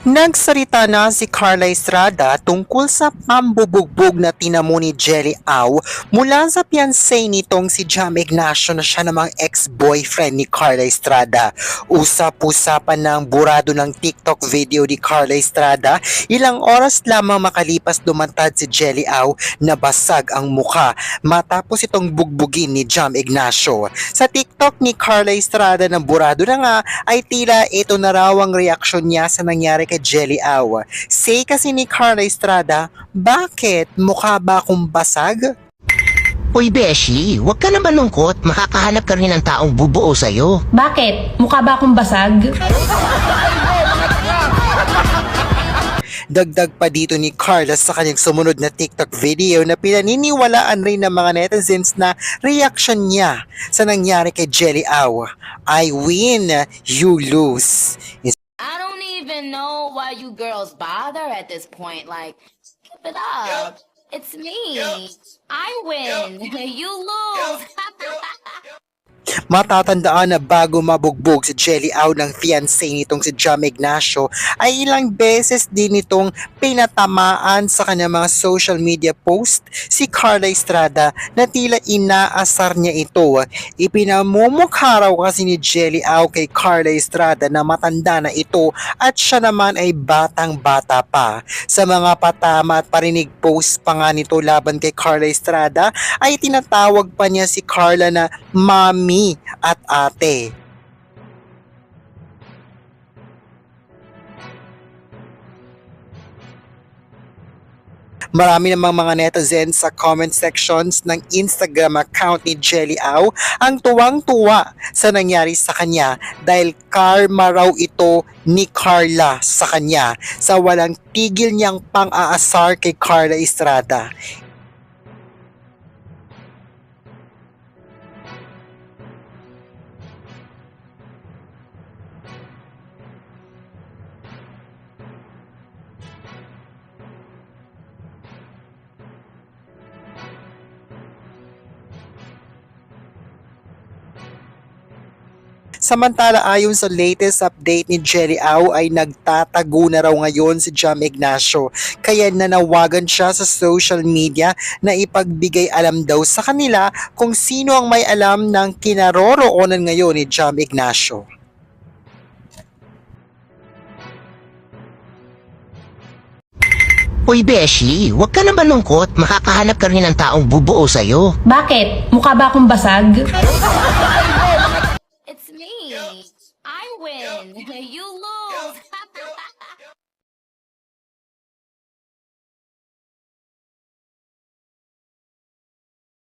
Nagsalita na si Carla Estrada tungkol sa pambubugbog na tinamo ni Jelly Au mula sa fiancé nitong si Jam Ignacio na siya namang ex-boyfriend ni Carla Estrada. Usap-usapan ng burado ng TikTok video ni Carla Estrada, ilang oras lamang makalipas lumantad si Jelly Au na basag ang muka matapos itong bugbugin ni Jam Ignacio. Sa TikTok ni Carla Estrada na burado na nga ay tila ito na raw ang reaksyon niya sa nangyari kay Jelly Au. Say kasi ni Carla Estrada, bakit? Mukha ba akong basag? Uy, Beshi, huwag ka na malungkot. Makakahanap ka rin ng taong bubuo sa'yo. Bakit? Mukha ba akong basag? Dagdag pa dito ni Carla sa kanyang sumunod na TikTok video na pinaniniwalaan rin ng mga netizens na reaction niya sa nangyari kay Jelly Au. I win, you lose. I don't even know why you girls bother at this point. Like, keep it up. It's me. I win. You lose. Matatandaan na bago mabugbog si Jelly Au ng fiancé nitong si Jam Ignacio ay ilang beses din itong pinatamaan sa kanyang mga social media post si Carla Estrada na tila inaasar niya ito. Ipinamumukha raw kasi ni Jelly Au kay Carla Estrada na matanda na ito at siya naman ay batang bata pa. Sa mga patama at parinig post pa nga nito laban kay Carla Estrada ay tinatawag pa niya si Carla na mami at ate. Marami namang mga netizens sa comment sections ng Instagram account ni Jelly Au ang tuwang-tuwa sa nangyari sa kanya dahil karma raw ito ni Carla sa kanya sa walang tigil niyang pang-aasar kay Carla Estrada. Samantala ayon sa latest update ni Jelly Au ay nagtatago na raw ngayon si Jam Ignacio kaya nanawagan siya sa social media na ipagbigay alam daw sa kanila kung sino ang may alam ng kinaroroonan ngayon ni Jam Ignacio. Uy, Beshi, huwag ka na malungkot. Makakahanap ka rin ng taong bubuo sa'yo. Bakit? Mukha ba akong basag? win. you lose.